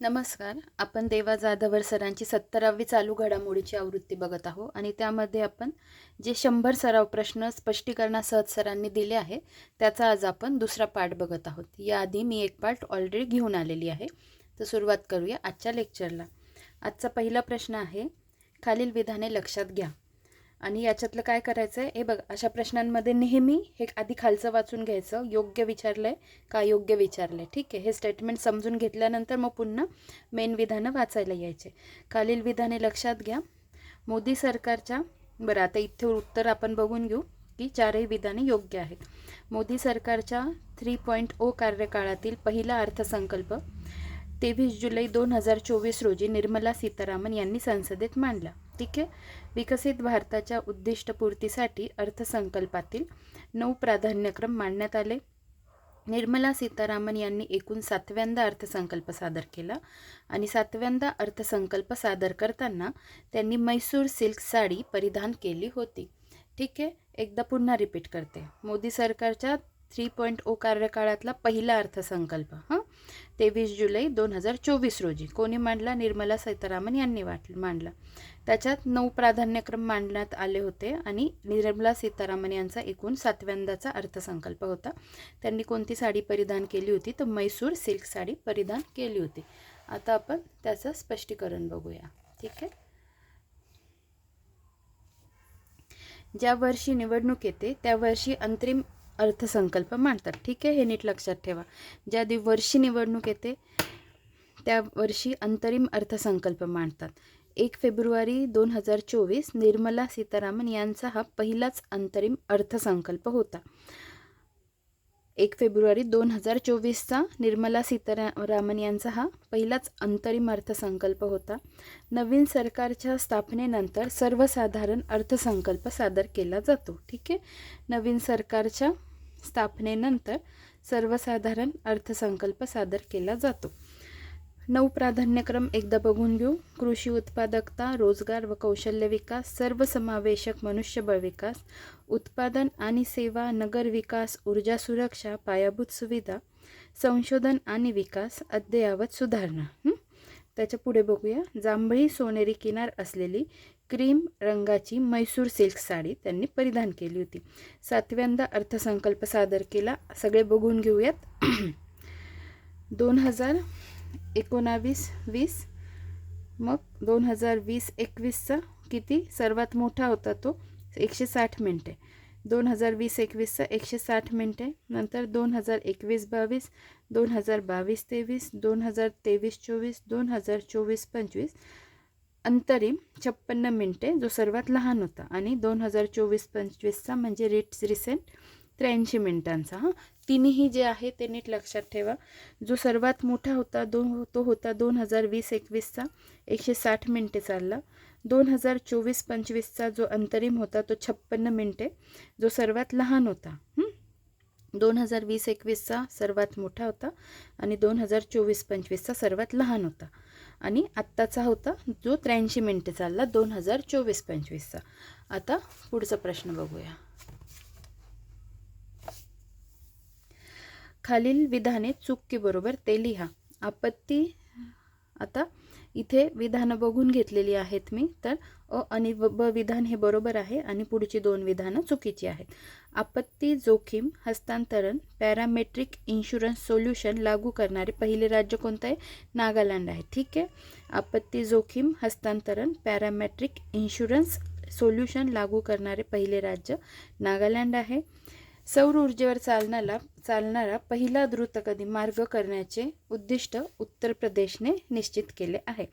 नमस्कार. आपण देवा जाधवर सरांची सत्तरावी चालू घडामोडीची आवृत्ती बघत आहोत आणि त्यामध्ये आपण जे शंभर सराव प्रश्न स्पष्टीकरणासह सरांनी दिले आहे त्याचा आज आपण दुसरा पाठ बघत आहोत. याआधी मी एक पाठ ऑलरेडी घेऊन आलेली आहे. तर सुरुवात करूया आजच्या लेक्चरला. आजचा पहिला प्रश्न आहे खालील विधाने लक्षात घ्या. आणि याच्यातलं काय करायचं आहे हे बघ अशा प्रश्नांमध्ये नेहमी हे आधी खालचं वाचून घ्यायचं. योग्य विचारलं आहे का योग्य विचारलं आहे ठीक आहे हे स्टेटमेंट समजून घेतल्यानंतर मग पुन्हा मेन विधानं वाचायला यायचे. खालील विधाने लक्षात घ्या. मोदी सरकारच्या बरं आता इथे उत्तर आपण बघून घेऊ की चारही विधाने योग्य आहेत. मोदी सरकारच्या थ्री पॉईंट ओ कार्यकाळातील पहिला अर्थसंकल्प तेवीस जुलै दोन हजार चोवीस रोजी निर्मला सीतारामन यांनी संसदेत मांडला. ठीक आहे विकसित भारताच्या उद्दिष्टपूर्तीसाठी अर्थसंकल्पातील नऊ प्राधान्यक्रम मांडण्यात आले. निर्मला सीतारामन यांनी एकूण सातव्यांदा अर्थसंकल्प सादर केला आणि सातव्यांदा अर्थसंकल्प सादर करताना त्यांनी मैसूर सिल्क साडी परिधान केली होती. ठीक आहे एकदा पुन्हा रिपीट करते. मोदी सरकारच्या थ्री पॉईंट ओ कार्यकाळातला पहिला अर्थसंकल्प हां? तेवीस जुलै दोन हजार चोवीस रोजी. कोणी मांडला? निर्मला सीतारामन यांनी वाट मांडला. त्याच्यात नऊ प्राधान्यक्रम मांडण्यात आले होते आणि निर्मला सीतारामन यांचा एकूण सातव्यांदाचा अर्थसंकल्प होता. त्यांनी कोणती साडी परिधान केली होती? तर मैसूर सिल्क साडी परिधान केली होती. आता आपण त्याचं स्पष्टीकरण बघूया. ठीक आहे? ज्या वर्षी निवडणूक येते त्या वर्षी अंतरिम अर्थसंकल्प मांडतात. ठीक आहे? हे नीट लक्षात ठेवा. ज्या दिवशी वर्षी निवडणूक येते त्या वर्षी अंतरिम अर्थसंकल्प मांडतात. एक फेब्रुवारी दोन हजार चोवीस निर्मला सीतारामन यांचा हा पहिलाच अंतरिम अर्थसंकल्प होता. एक फेब्रुवारी दोन हजार चोवीसचा निर्मला सीतारामन यांचा हा पहिलाच अंतरिम अर्थसंकल्प होता. नवीन सरकारच्या स्थापनेनंतर सर्वसाधारण अर्थसंकल्प सादर केला जातो. ठीक आहे? नवीन सरकारच्या स्थापनेनंतर सर्वसाधारण अर्थसंकल्प सादर केला जातो. नऊ प्राधान्यक्रम एकदा बघून घेऊ. कृषी उत्पादकता रोजगार व कौशल्य विकास सर्वसमावेशक मनुष्यबळ विकास उत्पादन आणि सेवा नगर विकास ऊर्जा सुरक्षा पायाभूत सुविधा संशोधन आणि विकास अद्ययावत सुधारणा. त्याच्या पुढे बघूया. जांभळी सोनेरी किनार असलेली क्रीम रंगाची मैसूर सिल्क साडी त्यांनी परिधान केली होती. सातव्यांदा अर्थसंकल्प सादर केला. सगळे बघून घेऊयात. दोन हजार एकोणावीस वीस मग दोन हजार वीस एकवीसचा किती? सर्वात मोठा होता तो एकशे साठ मिनटे. दोन हजार वीस एकवीसचा एकशे साठ मिनटे. नंतर दोन हजार एकवीस बावीस दोन हजार बावीस तेवीस दोन हजार तेवीस चोवीस दोन हजार चोवीस पंचवीस अंतरिम छप्पन्न मिनटे जो सर्वात लहान होता. आणि दोन हजार चोवीस पंचवीसचा म्हणजे रिट्स रिसेंट त्र्याऐंशी मिनटांचा हां. तिन्ही जे आहे ते नीट लक्षात ठेवा. जो सर्वात मोठा होता दोन तो होता दोन हजार वीस एकवीसचा एकशे साठ मिनटे चालला. दोन हजार चोवीस पंचवीसचा जो अंतरिम होता तो छप्पन्न मिनटे जो सर्वात लहान होता दोन हजार वीस एकवीसचा सर्वात मोठा होता आणि दोन हजार चोवीस पंचवीसचा सर्वात लहान होता. आणि आत्ताचा होता जो त्र्याऐंशी मिनटं चालला दोन हजार चोवीस पंचवीसचा. आता पुढचा प्रश्न बघूया. खालील विधाने चुकी बरोबर ते लिहा. आपत्ती आता इथे विधानं बघून घेतलेली आहेत मी तर अ आणि ब विधान हे बरोबर आहे आणि पुढची दोन विधानं चुकीची आहेत. आपत्ती जोखीम हस्तांतरण पॅरामेट्रिक इन्शुरन्स सोल्युशन लागू करणारे पहिले राज्य कोणतं आहे? नागालँड आहे. ठीक आहे? आपत्ती जोखीम हस्तांतरण पॅरामेट्रिक इन्शुरन्स सोल्युशन लागू करणारे पहिले राज्य नागालँड आहे. सौर ऊर्जेवर चालणारा चालणारा पहिला द्रुतगती मार्ग करण्याचे उद्दिष्ट उत्तर प्रदेशने निश्चित केले आहे.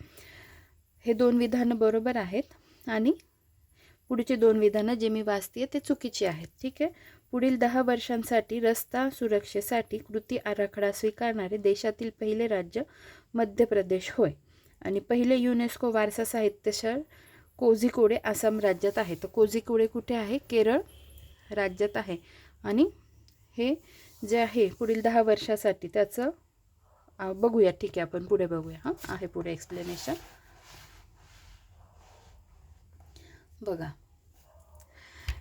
हे दोन विधानं बरोबर आहेत आणि पुढचे दोन विधानं जे मी वाचते ते चुकीची आहेत. ठीक आहे? पुढील दहा वर्षांसाठी रस्ता सुरक्षेसाठी कृती आराखडा स्वीकारणारे देशातील पहिले राज्य मध्य प्रदेश होय. आणि पहिले युनेस्को वारसा साहित्यशहर कोझिकोडे आसाम राज्यात आहे. तर कोझिकोडे कुठे आहे? केरळ राज्यात आहे. आणि हे जे आहे पुढील दहा वर्षासाठी त्याचं बघूया. ठीक आहे आपण पुढे बघूया. हां आहे पुढे एक्सप्लेनेशन बघा.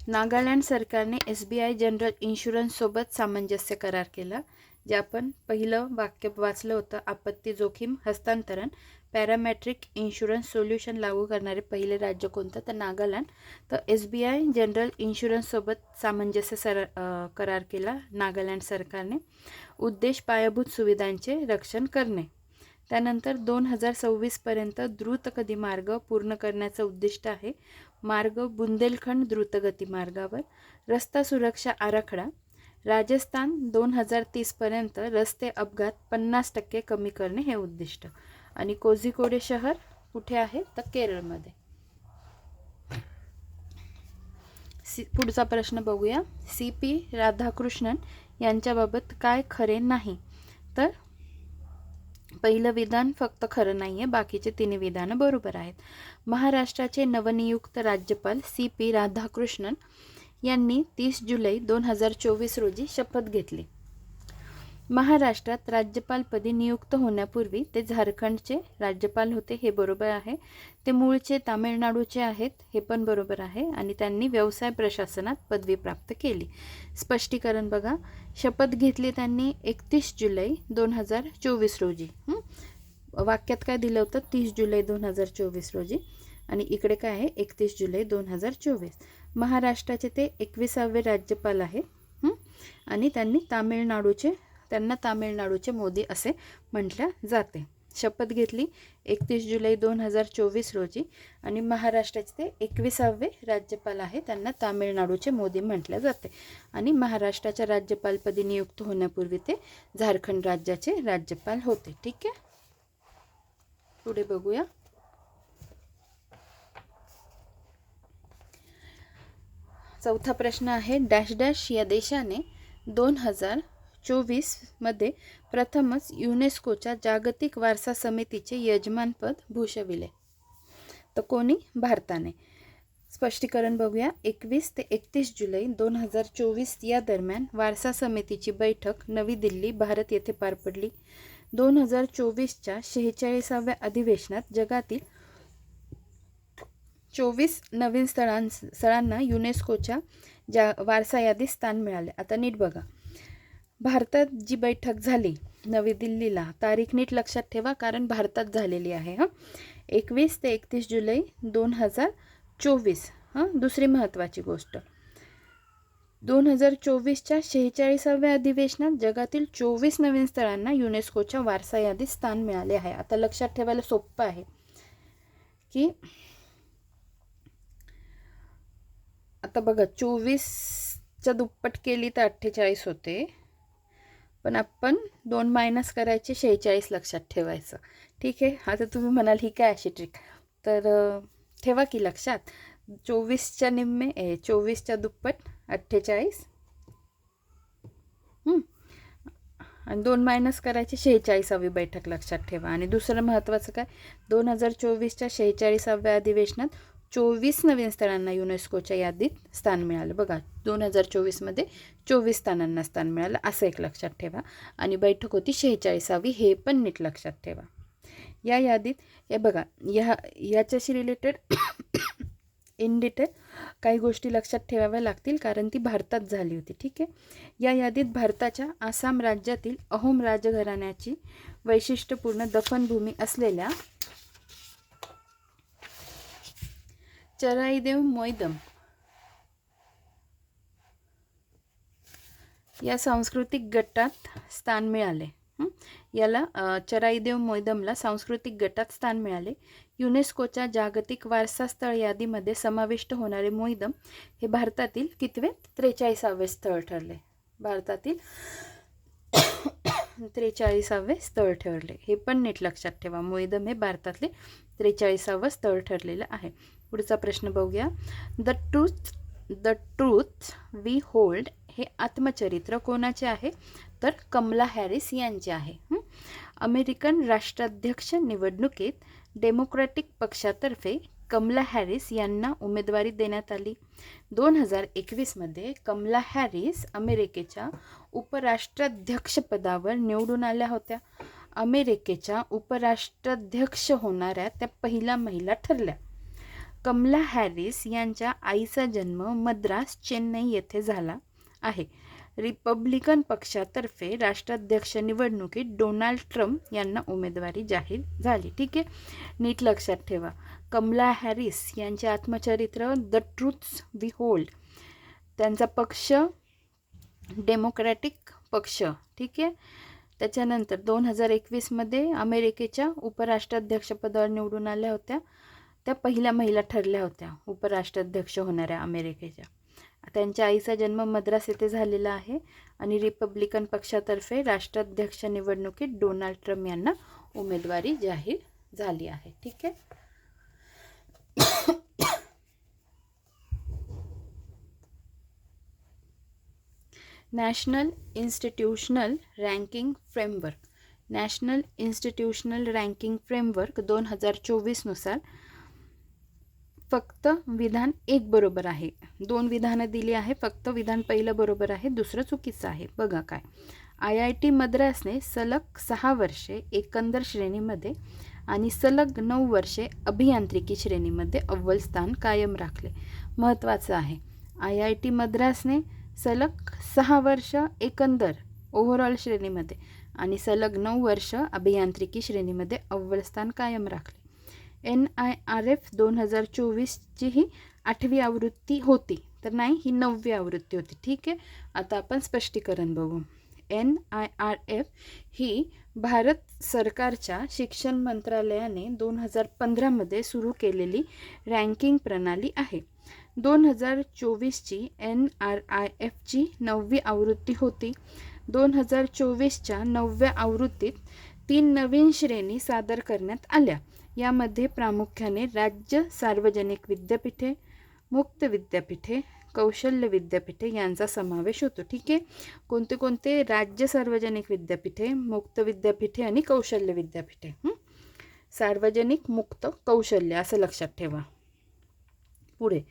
नागालँड सरकारने एस बी आय जनरल इन्शुरन्ससोबत सामंजस्य करार केला जे आपण पहिलं वाक्य वाचलं होतं आपत्ती जोखीम हस्तांतरण पॅरामॅट्रिक इन्शुरन्स सोल्युशन लागू करणारे पहिले राज्य कोणतं? तर नागालँड. तर एस बी आय जनरल इन्शुरन्ससोबत सामंजस्य सर करार केला नागालँड सरकारने. उद्देश पायाभूत सुविधांचे रक्षण करणे. त्यानंतर दोन हजार सव्वीसपर्यंत द्रुतगती मार्ग पूर्ण करण्याचं उद्दिष्ट आहे. मार्ग बुंदेलखंड द्रुतगती मार्गावर रस्ता सुरक्षा आराखडा राजस्थान दोन हजार तीसपर्यंत रस्ते अपघात पन्नास टक्के कमी करणे हे उद्दिष्ट. आणि कोझिकोडे शहर कुठे आहे? तर केरळमध्ये. सी पुढचा प्रश्न बघूया. सी पी राधाकृष्णन यांच्याबाबत काय खरे नाही? तर पहिलं विधान फक्त खरं नाही आहे बाकीचे तिन्ही विधानं बरोबर आहेत. महाराष्ट्राचे नवनियुक्त राज्यपाल सी पी राधाकृष्णन यांनी तीस जुलै दोन हजार चोवीस रोजी शपथ घेतली. महाराष्ट्रात राज्यपालपदी नियुक्त होण्यापूर्वी ते झारखंडचे राज्यपाल होते हे बरोबर आहे. ते मूळचे तामिळनाडूचे आहेत हे पण बरोबर आहे आणि त्यांनी व्यवसाय प्रशासनात पदवी प्राप्त केली. स्पष्टीकरण बघा. शपथ घेतली त्यांनी एकतीस जुलै दोन हजार चोवीस रोजी. वाक्यात काय दिलं होतं? तीस जुलै दोन हजार चोवीस रोजी. आणि इकडे काय आहे? एकतीस जुलै दोन हजार चोवीस. महाराष्ट्राचे ते एकविसावे राज्यपाल आहे आणि त्यांनी तामिळनाडूचे त्यांना तामिळनाडूचे मोदी असे म्हटलं जाते. शपथ घेतली एकतीस जुलै दोन हजार चोवीस रोजी आणि महाराष्ट्राचे ते एकविसावे राज्यपाल आहे त्यांना तामिळनाडूचे मोदी म्हटले जाते. आणि महाराष्ट्राच्या राज्यपालपदी नियुक्त होण्यापूर्वी ते झारखंड राज्याचे राज्यपाल होते. ठीक आहे? पुढे बघूया. चौथा प्रश्न आहे डॅश डॅश या देशाने दोन हजार चोवीसमध्ये प्रथमच युनेस्कोच्या जागतिक वारसा समितीचे यजमानपद भूषविले. तर कोणी? भारताने. स्पष्टीकरण बघूया. एकवीस ते एकतीस जुलै दोन हजार चोवीस या दरम्यान वारसा समितीची बैठक नवी दिल्ली भारत येथे पार पडली. दोन हजार चोवीसच्या शेहेचाळीसाव्या अधिवेशनात जगातील चोवीस नवीन स्थळां स्थळांना युनेस्कोच्या जा वारसा यादीत स्थान मिळाले. आता नीट बघा. भारतात जी बैठक झाली नवी दिल्लीला तारीख नीट लक्षात ठेवा कारण भारतात झालेली आहे हां. एकवीस ते एकतीस जुलै दोन हजार चोवीस हां दुसरी महत्त्वाची गोष्ट. दोन हजार चोवीसच्या शेहेचाळीसाव्या अधिवेशनात जगातील चोवीस नवीन स्थळांना युनेस्कोच्या वारसा यादीत स्थान मिळाले आहे. आता लक्षात ठेवायला सोपं आहे की आता बघा चोवीसच्या दुप्पट केली तर अठ्ठेचाळीस होते. पण आपण दोन मायनस करायचे शेहेचाळीस लक्षात ठेवायचं. ठीक आहे? आता तुम्ही म्हणाल ही काय अशी ट्रिक तर ठेवा की लक्षात. चोवीसच्या निम्मे ए चोवीसच्या दुप्पट अठ्ठेचाळीस. आणि दोन मायनस करायचे शेहेचाळीसावी बैठक लक्षात ठेवा. आणि दुसरं महत्त्वाचं काय? दोन हजार चोवीसच्या शेहेचाळीसाव्या अधिवेशनात चोवीस नवीन स्थळांना युनेस्कोच्या यादीत स्थान मिळालं. बघा दोन हजार चोवीसमध्ये चोवीस स्थानांना स्थान मिळालं असं एक लक्षात ठेवा. आणि बैठक होती शेहेचाळीसावी हे पण नीट लक्षात ठेवा. या यादीत हे बघा या याच्याशी रिलेटेड इन डिटेल काही गोष्टी लक्षात ठेवाव्या लागतील कारण ती भारतात झाली होती ठीक आहे? या यादीत भारताच्या आसाम राज्यातील अहोम राजघराण्याची वैशिष्ट्यपूर्ण दफनभूमी असलेल्या चराईदेव मोयदम. या सांस्कृतिक गटात स्थान मिळाले. याला चराईदेव मोयदमला सांस्कृतिक गटात स्थान मिळाले. युनेस्कोच्या जागतिक वारसा स्थळ यादीमध्ये समाविष्ट होणारे मोयदम हे भारतातील कितवे? त्रेचाळीसावे स्थळ ठरले. भारतातील त्रेचाळीसावे स्थळ ठरले. हे पण नीट लक्षात ठेवा. मोयदम हे भारतातले त्रेचाळीसावं स्थळ ठरलेलं आहे. पुढचा प्रश्न बघूया. The truth the truth we hold हे आत्मचरित्र कोणाचे आहे? तर कमला हॅरिस यांचे आहे. अमेरिकन राष्ट्राध्यक्ष निवडणुकीत डेमोक्रॅटिक पक्षातर्फे कमला हॅरिस यांना उमेदवारी देण्यात आली. दोन हजार एकवीसमध्ये कमला हॅरिस अमेरिकेच्या उपराष्ट्राध्यक्षपदावर निवडून आल्या होत्या. अमेरिकेच्या उपराष्ट्राध्यक्ष होणाऱ्या त्या पहिल्या महिला ठरल्या. कमला हॅरिस यांच्या आईचा जन्म मद्रास चेन्नई येथे झाला आहे. रिपब्लिकन पक्षातर्फे राष्ट्राध्यक्ष निवडणुकीत डोनाल्ड ट्रम्प यांना उमेदवारी जाहीर झाली. ठीक आहे? नीट लक्षात ठेवा. कमला हॅरिस यांचे आत्मचरित्र द ट्रूथ्स वी होल्ड त्यांचा पक्ष डेमोक्रॅटिक पक्ष. ठीक आहे? त्याच्यानंतर दोन हजार एकवीसमध्ये अमेरिकेच्या उपराष्ट्राध्यक्षपदावर निवडून आल्या होत्या. त्या पहिल्या महिला ठरल्या होत्या उपराष्ट्राध्यक्ष होणाऱ्या अमेरिकेच्या. त्यांच्या आईचा जन्म मद्रास येथे झालेला आहे आणि रिपब्लिकन पक्षातर्फे राष्ट्राध्यक्ष निवडणुकीत डोनाल्ड ट्रम्प यांना उमेदवारी जाहीर झाली आहे. ठीक आहे? National institutional ranking framework. National institutional ranking framework दोन हजार चोवीसनुसार फक्त विधान एक बरोबर आहे. दोन विधानं दिली आहे फक्त विधान पहिलं बरोबर आहे दुसरं चुकीचं आहे. बघा काय. आय आय टी मद्रासने सलग सहा वर्षे एकंदर श्रेणीमध्ये आणि सलग नऊ वर्षे अभियांत्रिकी श्रेणीमध्ये अव्वल स्थान कायम राखले. महत्त्वाचं आहे. आय आय टी मद्रासने सलग सहा वर्ष एकंदर ओव्हरऑल श्रेणीमध्ये आणि सलग नऊ वर्ष अभियांत्रिकी श्रेणीमध्ये अव्वल स्थान कायम राखले. एन आय आर एफ दोन हजार चोवीसची ही आठवी आवृत्ती होती. तर नाही ही नववी आवृत्ती होती. ठीक आहे? आता आपण स्पष्टीकरण बघू. एन आय आर एफ ही भारत सरकारच्या शिक्षण मंत्रालयाने दोन हजार पंधरामध्ये सुरू केलेली रँकिंग प्रणाली आहे. दोन हजार चोवीसची एन आर आय एफची नववी आवृत्ती होती. दोन हजार चोवीसच्या नवव्या आवृत्तीत तीन नवीन श्रेणी सादर करण्यात आल्या. यामध्ये प्रामुख्याने राज्य सार्वजनिक विद्यापीठे मुक्त विद्यापीठे कौशल्य विद्यापीठे यांचा समावेश होतो. ठीक आहे? कोणते कोणते? राज्य सार्वजनिक विद्यापीठे मुक्त विद्यापीठे आणि कौशल्य विद्यापीठे. सार्वजनिक मुक्त कौशल्य असं लक्षात ठेवा. पुढे.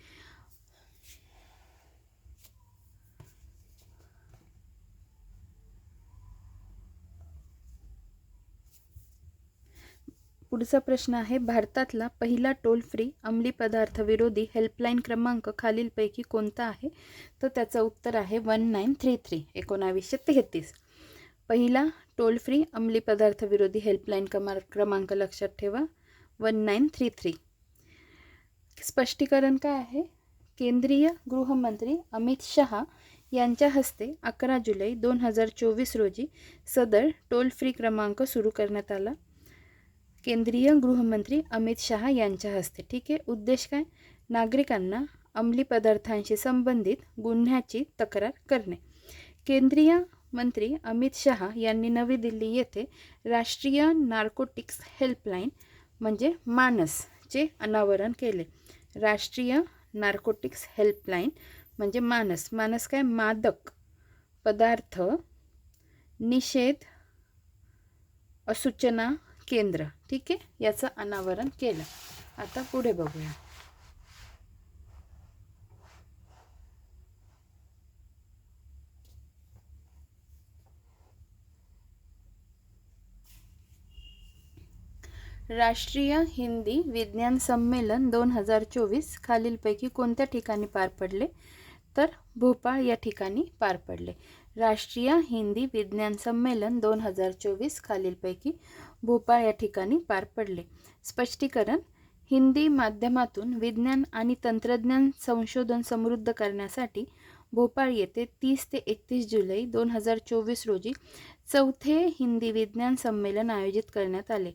पुढचा प्रश्न आहे भारतातला पहिला टोल फ्री अंमली पदार्थ विरोधी हेल्पलाईन क्रमांक खालीलपैकी कोणता आहे? तर त्याचं उत्तर आहे वन नाईन थ्री थ्री एकोणावीसशे तेहतीस. पहिला टोल फ्री अंमली पदार्थ विरोधी हेल्पलाईन क्रमा क्रमांक लक्षात ठेवा वन नाईन थ्री थ्री. स्पष्टीकरण काय आहे? केंद्रीय गृहमंत्री अमित शहा यांच्या हस्ते अकरा जुलै दोन हजार चोवीस रोजी सदर टोल फ्री क्रमांक सुरू करण्यात आला. केंद्रीय गृहमंत्री अमित शहा यांच्या हस्ते ठीक आहे? उद्देश काय? नागरिकांना अंमली पदार्थांशी संबंधित गुन्ह्याची तक्रार करणे. केंद्रीय मंत्री अमित शहा यांनी नवी दिल्ली येथे राष्ट्रीय नार्कोटिक्स हेल्पलाईन म्हणजे मानसचे अनावरण केले. राष्ट्रीय नार्कोटिक्स हेल्पलाईन म्हणजे मानस. मानस काय? मादक पदार्थ निषेध असूचना केंद्र. ठीक आहे? याचं अनावरण केलं. आता पुढे बघूया. राष्ट्रीय हिंदी विज्ञान संमेलन दोन हजार चोवीस खालीलपैकी कोणत्या ठिकाणी पार पडले? तर भोपाळ या ठिकाणी पार पडले. राष्ट्रीय हिंदी विज्ञान संमेलन दोन हजार चोवीस खालीलपैकी भोपाळ या ठिकाणी पार पडले. स्पष्टीकरण हिंदी माध्यमातून विज्ञान आणि तंत्रज्ञान संशोधन समृद्ध करण्यासाठी भोपाळ येथे तीस ते एकतीस जुलै दोन हजार चोवीस रोजी चौथे हिंदी विज्ञान संमेलन आयोजित करण्यात आले.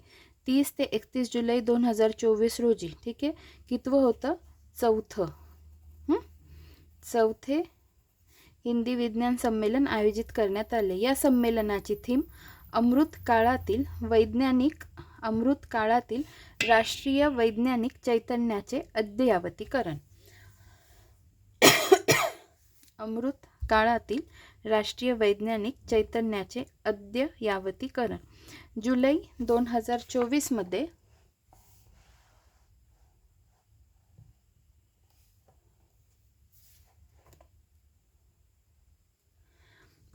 तीस ते एकतीस जुलै दोन हजार चोवीस रोजी ठीक आहे? कितवं होतं? चौथं. चौथे हिंदी विज्ञान संमेलन आयोजित करण्यात आले. या संमेलनाची थीम अमृत काळातील वैज्ञानिक अमृत काळातील राष्ट्रीय वैज्ञानिक चैतन्याचे अद्ययावतीकरण. अमृत काळातील राष्ट्रीय वैज्ञानिक चैतन्याचे अद्ययावतीकरण. जुलै दोन हजार चोवीसमध्ये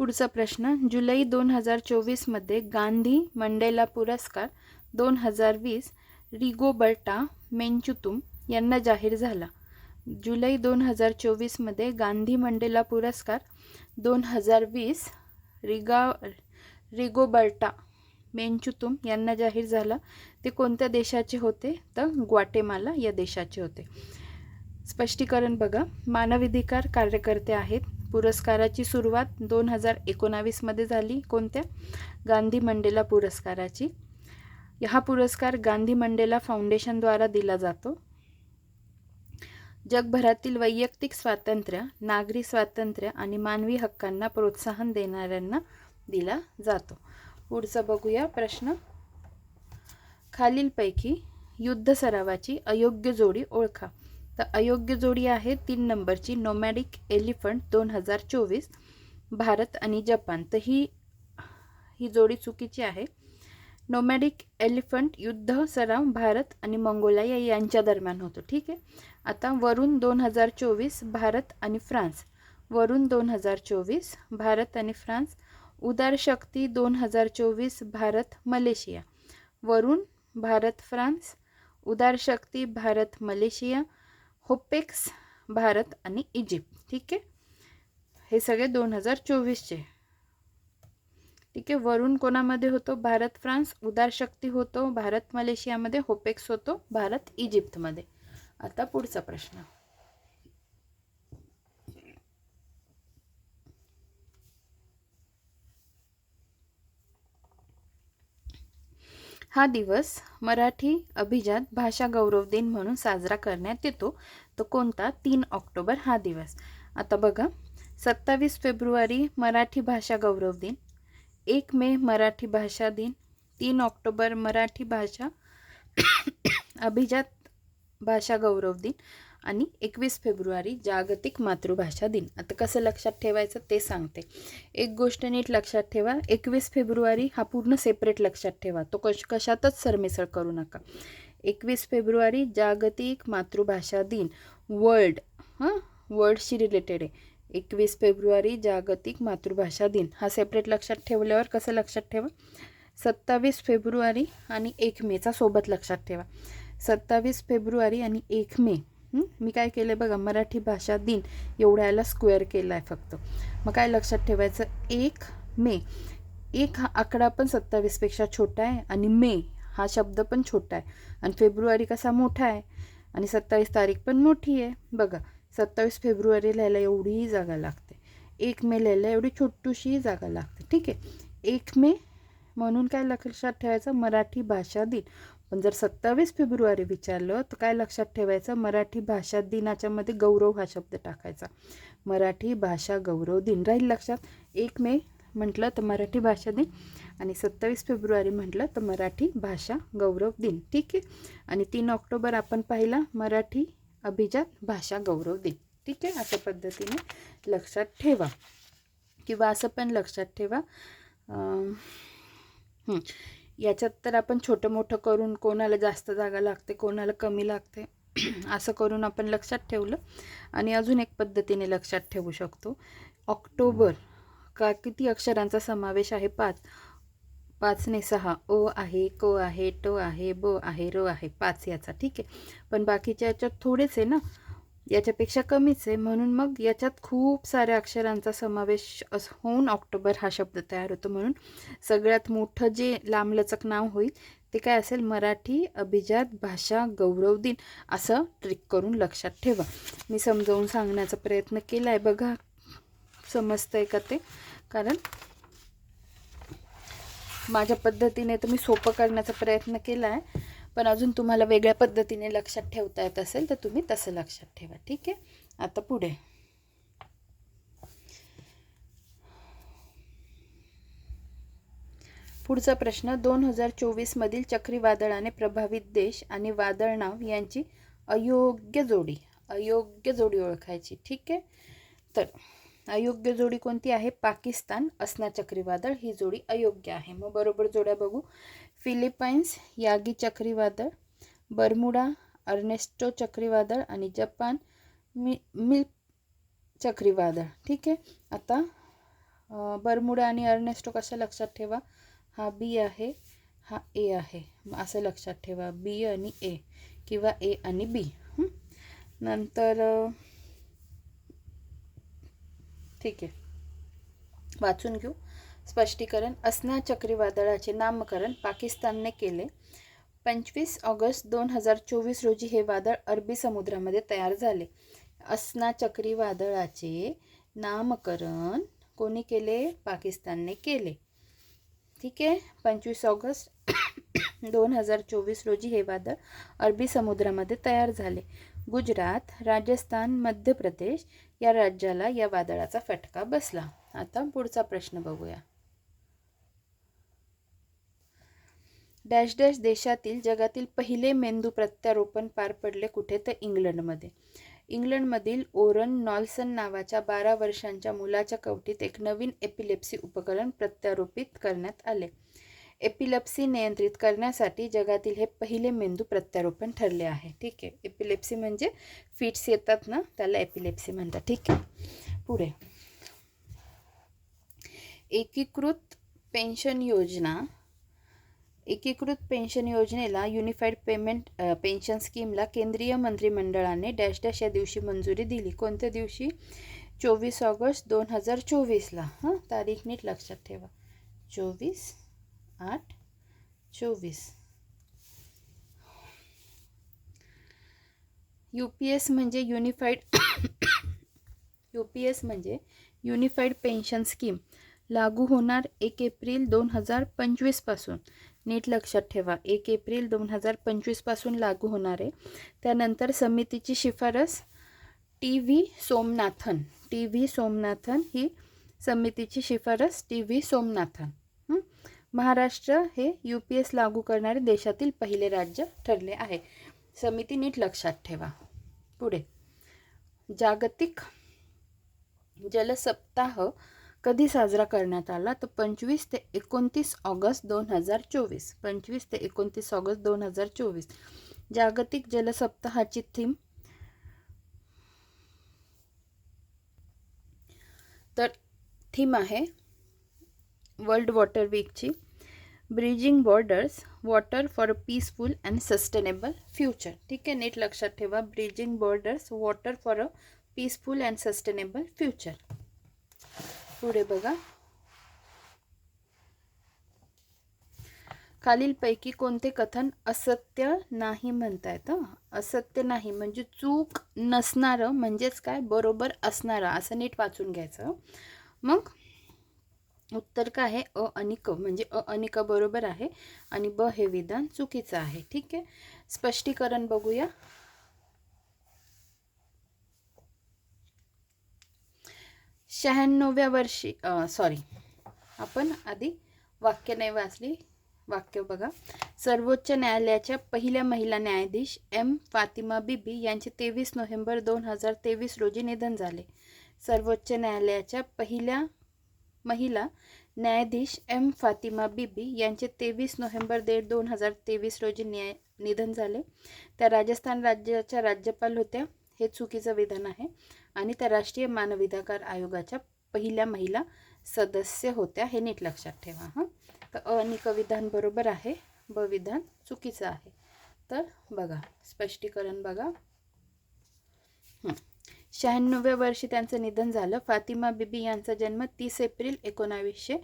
पुढचा प्रश्न जुलै दोन हजार चोवीसमध्ये गांधी मंडेला पुरस्कार दोन हजार वीस रिगोबर्टा मेंचुतुम यांना जाहीर झाला. जुलै दोन हजार चोवीसमध्ये गांधी मंडेला पुरस्कार दोन हजार वीस रिगा रिगोबर्टा मेंचुतुम यांना जाहीर झाला. ते कोणत्या देशाचे होते? तर ग्वाटेमाला या देशाचे होते. स्पष्टीकरण बघा. मानवाधिकार कार्यकर्ते आहेत. पुरस्काराची सुरुवात दोन हजार एकोणावीसमध्ये झाली. कोणत्या? गांधी मंडेला पुरस्काराची. हा पुरस्कार गांधी मंडेला फाउंडेशनद्वारा दिला जातो. जगभरातील वैयक्तिक स्वातंत्र्य नागरी स्वातंत्र्य आणि मानवी हक्कांना प्रोत्साहन देणाऱ्यांना दिला जातो. पुढचं बघूया प्रश्न. खालीलपैकी युद्ध सरावाची अयोग्य जोडी ओळखा. तर अयोग्य जोडी आहे तीन नंबरची नोमॅडिक एलिफंट दोन हजार चोवीस भारत आणि जपान. तर ही ही जोडी चुकीची आहे. नोमॅडिक एलिफंट युद्ध सराव भारत आणि मंगोलिया यांच्या दरम्यान होतो. ठीक आहे? आता वरून दोन हजार चोवीस भारत आणि फ्रान्स. वरून दोन हजार चोवीस भारत आणि फ्रान्स. उदार शक्ती दोन हजार चोवीस भारत मलेशिया. वरून Bharat France. Udar Shakti Bharat Malaysia. Hopex Bharat आणि इजिप्त. ठीक आहे? हे सगळे दोन हजार चोवीसचे. ठीक आहे? वरून कोणामध्ये होतो? भारत फ्रान्स. उदार शक्ती होतो. भारत मलेशियामध्ये होपेक्स होतो. भारत इजिप्तमध्ये. आता पुढचा प्रश्न. हा दिवस मराठी अभिजात भाषा गौरव दिन म्हणून साजरा करण्यात येतो. तो कोणता? तीन ऑक्टोबर हा दिवस. आता बघा. सत्तावीस फेब्रुवारी मराठी भाषा गौरव दिन. एक मे मराठी भाषा दिन. तीन ऑक्टोबर मराठी भाषा अभिजात भाषा गौरव दिन. आणि एकवीस फेब्रुवारी जागतिक मातृभाषा दिन. आता कसं लक्षात ठेवायचं ते सांगते. एक गोष्ट नीट लक्षात ठेवा एकवीस फेब्रुवारी हा पूर्ण सेपरेट लक्षात ठेवा. तो कश कशातच सरमिसळ करू नका. एकवीस फेब्रुवारी जागतिक मातृभाषा दिन. वर्ल्ड हां? वर्ल्डशी रिलेटेड आहे. एकवीस फेब्रुवारी जागतिक मातृभाषा दिन. हा सेपरेट लक्षात ठेवल्यावर कसं लक्षात ठेवा? सत्तावीस फेब्रुवारी आणि एक मेचा सोबत लक्षात ठेवा. सत्तावीस फेब्रुवारी आणि एक मे. मी काय केलं आहे बघा मराठी भाषा दिन एवढ्याला स्क्वेअर केला आहे फक्त. मग काय लक्षात ठेवायचं? एक मे. एक हा आकडा पण सत्तावीसपेक्षा छोटा आहे आणि मे हा शब्द पण छोटा आहे. आणि फेब्रुवारी कसा मोठा आहे आणि सत्तावीस तारीख पण मोठी आहे. बघा सत्तावीस फेब्रुवारी लिहायला एवढीही जागा लागते. एक मे लिहायला एवढी छोटूशी जागा लागते. ठीक आहे? एक मे म्हणून काय लक्षात ठेवायचं? मराठी भाषा दिन. पण जर सत्तावीस फेब्रुवारी विचारलं तर काय लक्षात ठेवायचं? मराठी भाषा दिनाच्यामध्ये गौरव हा शब्द टाकायचा. मराठी भाषा गौरव दिन. राहील लक्षात? एक मे म्हटलं तर मराठी भाषा दिन आणि सत्तावीस फेब्रुवारी म्हटलं तर मराठी भाषा गौरव दिन. ठीक आहे? आणि तीन ऑक्टोबर आपण पाहिला मराठी अभिजात भाषा गौरव दिन. ठीक आहे? अशा पद्धतीने लक्षात ठेवा. किंवा असं पण लक्षात ठेवा. याच्यात तर आपण छोटं मोठं करून कोणाला जास्त जागा लागते कोणाला कमी लागते असं करून आपण लक्षात ठेवलं. आणि अजून एक पद्धतीने लक्षात ठेवू शकतो. ऑक्टोबर का किती अक्षरांचा समावेश आहे? पाच. पाचने सहा. ओ आहे को आहे ट आहे ब आहे र आहे पाच याचा. ठीक आहे. पण बाकीच्या याच्यात थोडेच आहे ना? याच्यापेक्षा कमीच आहे. म्हणून मग याच्यात खूप साऱ्या अक्षरांचा समावेश अस होऊन ऑक्टोबर हा शब्द तयार होतो. म्हणून सगळ्यात मोठं जे लांबलचक नाव होईल ते काय असेल? मराठी अभिजात भाषा गौरव दिन असं ट्रिक करून लक्षात ठेवा. मी समजावून सांगण्याचा प्रयत्न केला आहे बघा समजतं आहे का ते? कारण माझ्या पद्धतीने तर मी सोपं करण्याचा प्रयत्न केला आहे पण अजून तुम्हाला वेगळ्या पद्धतीने लक्षात ठेवता येत असेल तर तुम्ही तसं लक्षात ठेवा ठीक आहे? आता पुढे. पुढचा प्रश्न दोन हजार चोवीसमधील चक्रीवादळाने प्रभावित देश आणि वादळ नाव यांची अयोग्य जोडी अयोग्य जोडी ओळखायची ठीक आहे? तर अयोग्य जोडी कोणती आहे? पाकिस्तान असना चक्रीवादळ ही जोडी अयोग्य आहे. मग बरोबर जोड्या बघू. फिलिपाईन्स यागी चक्रीवादळ बर्मुडा अर्नेस्टो चक्रीवादळ आणि जपान मि मिल चक्रीवादळ. ठीक आहे? आता बर्मुडा आणि अर्नेस्टो कसं लक्षात ठेवा? हा बी आहे हा ए आहे. असं लक्षात ठेवा. बी आणि ए किंवा ए आणि बी. नंतर ठीक आहे. वाचून घेऊ. स्पष्टीकरण असना चक्रीवादळाचे नामकरण पाकिस्तानने केले. पंचवीस ऑगस्ट दोन हजार चोवीस रोजी हे वादळ अरबी समुद्रामध्ये तयार झाले. असना चक्रीवादळाचे नामकरण कोणी केले? पाकिस्तानने केले. ठीक आहे? पंचवीस ऑगस्ट दोन हजार चोवीस रोजी हे वादळ अरबी समुद्रामध्ये तयार झाले. गुजरात राजस्थान मध्य प्रदेश या राज्याला या वादळाचा फटका बसला. आता पुढचा प्रश्न बघूया. डॅश डॅश देशातील जगातील पहिले मेंदू प्रत्यारोपण पार पडले कुठे तर इंग्लंडमध्ये. इंग्लंडमधील ओरन नॉल्सन नावाच्या बारा वर्षांच्या मुलाच्या कवटीत एक नवीन एपिलेप्सी उपकरण प्रत्यारोपित करण्यात आले. एपिलेप्सी नियंत्रित करण्यासाठी जगातील हे पहिले मेंदू प्रत्यारोपण ठरले आहे. ठीक आहे. एपिलेप्सी म्हणजे फिट्स येतात ना त्याला एपिलेप्सी म्हणतात. ठीक आहे. पुढे. एकीकृत पेन्शन योजना एकीकृत पेन्शन योजनेला युनिफाईड पेमेंट पेन्शन स्कीमला केंद्रीय मंत्रिमंडळाने डॅश डॅश या दिवशी मंजुरी दिली. कोणत्या दिवशी? चोवीस ऑगस्ट दोन हजार चोवीसला. हां? तारीख नीट लक्षात ठेवा. चोवीस आठ चोवीस. यू पी एस म्हणजे युनिफाईड यू पी एस म्हणजे युनिफाईड पेन्शन स्कीम लागू होणार एक एप्रिल दोन हजार पंचवीसपासून. नीट लक्षात ठेवा. एक एप्रिल दोन हजार पंचवीसपासून लागू होणार आहे. त्यानंतर समितीची शिफारस T V Somanathan. T V Somanathan ही समितीची शिफारस टी व्ही सोमनाथन. महाराष्ट्र हे यू पी एस लागू करणारे देशातील पहिले राज्य ठरले आहे. समिती नीट लक्षात ठेवा. पुढे. जागतिक जलसप्ताह कधी साजरा करण्यात आला? तर पंचवीस ते एकोणतीस ऑगस्ट दोन हजार चोवीस. पंचवीस ते एकोणतीस ऑगस्ट दोन हजार चोवीस. जागतिक जलसप्ताहाची थीम तर थीम आहे world water वीकची bridging borders water for peaceful and sustainable future ठीक आहे? नीट लक्षात ठेवा. Bridging borders water for a peaceful and sustainable future पुढे बघा. खालीलपैकी कोणते कथन असत्य नाही म्हणता येतं असत्य नाही म्हणजे चूक नसणारं म्हणजेच काय? बरोबर असणारं. असं नीट वाचून घ्यायचं मग उत्तर काय आहे? अ आणि क म्हणजे अ आणि क बरोबर आहे आणि ब हे विधान चुकीचं आहे. ठीक आहे? स्पष्टीकरण बघूया. शहाण्णव्या वर्षी सॉरी आपण आधी वाक्य नाही वाचली. वाक्य बघा. सर्वोच्च न्यायालयाच्या पहिल्या महिला न्यायाधीश एम. फातिमा बीबी यांचे तेवीस नोव्हेंबर दोन हजार तेवीस रोजी निधन झाले. सर्वोच्च न्यायालयाच्या पहिल्या महिला न्यायाधीश एम. फातिमा बीबी यांचे तेवीस नोव्हेंबर दे दोन हजार तेवीस रोजी न्याय निधन झाले. त्या राजस्थान राज्याच्या राज्यपाल होत्या. हे चुकीचं विधान आहे. आणि त्या राष्ट्रीय मानवाधिकार आयोगाच्या पहिल्या महिला सदस्य होत्या हे नीट लक्षात ठेवा हां. तर अ आणि क विधान बरोबर आहे ब विधान चुकीचं आहे. तर बघा स्पष्टीकरण बघा. शहाण्णव्या वर्षी त्यांचं निधन झालं. फातिमा बिबी यांचा जन्म तीस एप्रिल एकोणावीसशे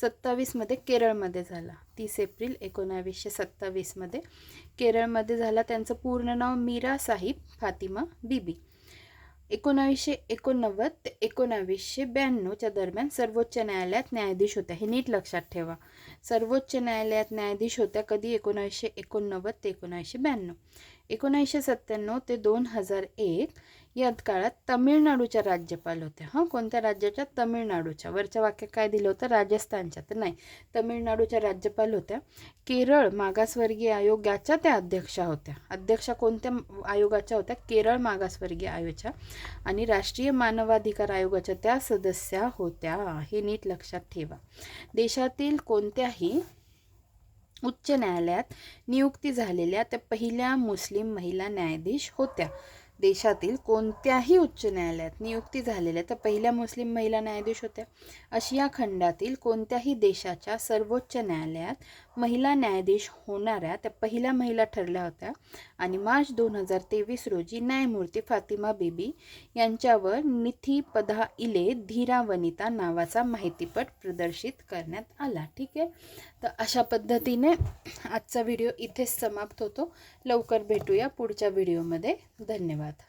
सत्तावीसमध्ये केरळमध्ये झाला. तीस एप्रिल एकोणावीसशे सत्तावीसमध्ये केरळमध्ये झाला. त्यांचं पूर्ण नाव मीरा साहिब फातिमा बिबी. एकोणावीसशे एकोणनव्वद ते एकोणावीसशे ब्याण्णवच्या दरम्यान सर्वोच्च न्यायालयात न्यायाधीश होत्या. हे नीट लक्षात ठेवा. सर्वोच्च न्यायालयात न्यायाधीश होत्या कधी? एकोणावीसशे एकोणनव्वद ते एकोणावीसशे ब्याण्णव. एकोणावीसशे सत्त्याण्णव ते दोन हजार एक या काळात तमिळनाडूच्या राज्यपाल होत्या हां कोणत्या राज्याच्या? तमिळनाडूच्या. वरच्या वाक्यात काय दिलं होतं? राजस्थानच्या. तर नाही. तमिळनाडूच्या राज्यपाल होत्या. केरळ मागासवर्गीय आयोगाच्या त्या अध्यक्षा होत्या. अध्यक्षा कोणत्या आयोगाच्या होत्या? केरळ मागासवर्गीय आयोगाच्या आणि राष्ट्रीय मानवाधिकार आयोगाच्या त्या सदस्या होत्या. हे नीट लक्षात ठेवा. देशातील कोणत्याही उच्च न्यायालयात नियुक्ती झालेल्या त्या पहिल्या मुस्लिम महिला न्यायाधीश होत्या. देशातील कोणत्याही उच्च न्यायालयात नियुक्ती झालेल्या त्या पहिल्या मुस्लिम महिला न्यायाधीश होत्या. आशिया खंडातील कोणत्याही देशाच्या सर्वोच्च न्यायालयात महिला न्यायाधीश होणाऱ्या त्या पहिल्या महिला ठरल्या होत्या. आणि मार्च दोन हजार तेवीस रोजी न्यायमूर्ती फातिमा बेबी यांच्यावर निथी पधा इले धीरा वनिता नावाचा माहितीपट प्रदर्शित करण्यात आला. ठीक आहे? तर अशा पद्धतीने आजचा व्हिडिओ इथेच समाप्त होतो. लवकर भेटूया पुढच्या व्हिडिओमध्ये. धन्यवाद.